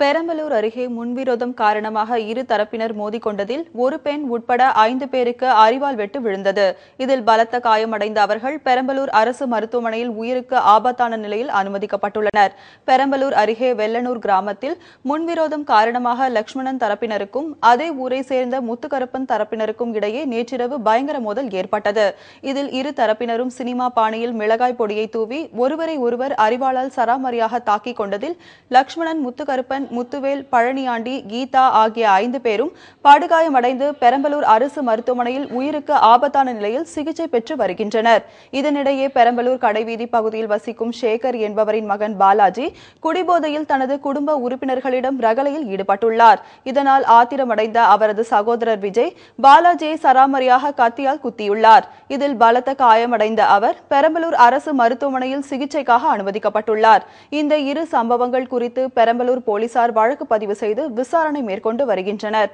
பெரம்பலூர் அருகே முன்விரோதம் காரணமாக இரு தரப்பினர் மோதிக்கொண்டதில் ஒரு பெண் உட்பட ஐந்து பேருக்கு அரிவாள் வெட்டு விழுந்தது. இதில் பலத்த காயமடைந்த அவர்கள் பெரம்பலூர் அரசு மருத்துவமனையில் உயிருக்கு ஆபத்தான நிலையில் அனுமதிக்கப்பட்டுள்ளனர். பெரம்பலூர் அருகே வெள்ளனூர் கிராமத்தில் முன்விரோதம் காரணமாக லட்சுமணன் தரப்பினருக்கும் அதே ஊரை சேர்ந்த முத்துக்கருப்பன் தரப்பினருக்கும் இடையே நேற்றிரவு பயங்கர மோதல் ஏற்பட்டது. இதில் இரு தரப்பினரும் சினிமா பாணியில் மிளகாய் பொடியை தூவி ஒருவரை ஒருவர் அரிவாளால் சராமரியாக தாக்கிக் கொண்டதில் லட்சுமணன் முத்துக்கருப்பன் முத்துவேல் பழனியாண்டி கீதா ஆகிய ஐந்து பேரும் படுகாயமடைந்து பெரம்பலூர் அரசு மருத்துவமனையில் உயிருக்கு ஆபத்தான நிலையில் சிகிச்சை பெற்று வருகின்றனர். இதனிடையே பெரம்பலூர் கடைவீதி பகுதியில் வசிக்கும் சேகர் என்பவரின் மகன் பாலாஜி குடிபோதையில் தனது குடும்ப உறுப்பினர்களிடம் ரகலையில் ஈடுபட்டுள்ளார். இதனால் ஆத்திரமடைந்த அவரது சகோதரர் விஜய் பாலாஜியை சராமரியாக கத்தியால் குத்தியுள்ளார். இதில் பலத்த காயமடைந்த அவர் பெரம்பலூர் அரசு மருத்துவமனையில் சிகிச்சைக்காக அனுமதிக்கப்பட்டுள்ளார். இந்த இரு சம்பவங்கள் குறித்து பெரம்பலூர் போலீசார் வழக்கு பதிவு செய்து விசாரணை மேற்கொண்டு வருகின்றனர்.